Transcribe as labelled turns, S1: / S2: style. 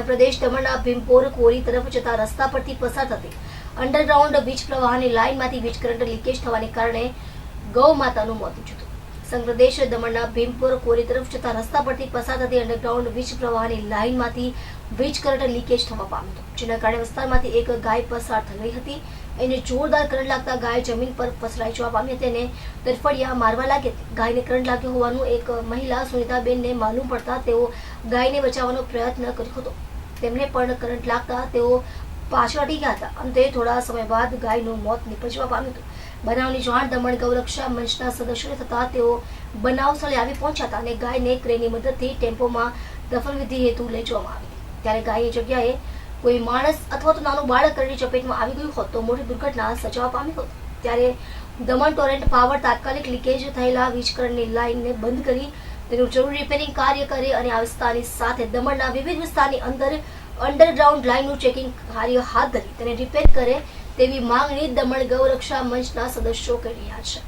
S1: પ્રદેશ દમણના ભીમપોર કોરી તરફ જતા રસ્તા પરથી પસાર થતી અંડરગ્રાઉન્ડ વીજ પ્રવાહની લાઇનમાંથી વીજ કરંટ લીકેજ થવાને કારણે ગૌ માતાનું મોત હતું. સંઘપ્રદેશ દમણના ભીમપુર કોરી તરફ જતા રસ્તા પરથી પસાર થતી અંડરગ્રાઉન્ડ વીજ પ્રવાહની લાઇનમાંથી વીજ કરંટ લીકેજ થવા પામ્યો હતો. જેના કારણે વિસ્તારમાંથી એક ગાય પસાર થઈ ગઈ હતી. એને જોરદાર કરંટ લાગતા ગાય જમીન પર પસરાઈ જવા પામી હતી અને તરફડિયા મારવા લાગી ગાયને કરંટ લાગ્યો હોવાનું એક મહિલા સુનિતાબેનને માલુમ પડતા તેઓ ગાયને બચાવવાનો પ્રયત્ન કર્યો હતો. તેમને પણ કરંટ લાગતા તેઓ પાછળ હટી ગયા હતા. અંતે થોડા સમય બાદ ગાયનું મોત નીપજવા પામ્યું હતું. બનાવની જાણ દમણ ગૌરક્ષા મંચના સદસ્યોને થતા તેઓ બનાવ સ્થળે આવી પહોંચ્યા હતા અને ગાયને ક્રેનની મદદથી ટેમ્પોમાં દફનવિધિ હેતુ લઈ જવામાં આવી. ત્યારે ગાયની જગ્યાએ કોઈ માણસ અથવા તો નાનું બાળક કરંટની ચપેટમાં આવી ગયું હોત તો મોટી દુર્ઘટના સચવા પામી હોત. ત્યારે દમણ ટોરેન્ટ પાવર તાત્કાલિક લીકેજ થયેલા વીજકરણની લાઇનને બંધ કરી તેનું જરૂરી રિપેરિંગ કાર્ય કરે અને આ વિસ્તારની સાથે દમણના વિવિધ વિસ્તારની અંદર અંડરગ્રાઉન્ડ લાઇનનું ચેકિંગ કાર્ય હાથ ધરી, તેને રિપેર કરે તેવી માંગણી દમણ ગૌરક્ષા મંચના સદસ્યો કરી રહ્યા છે.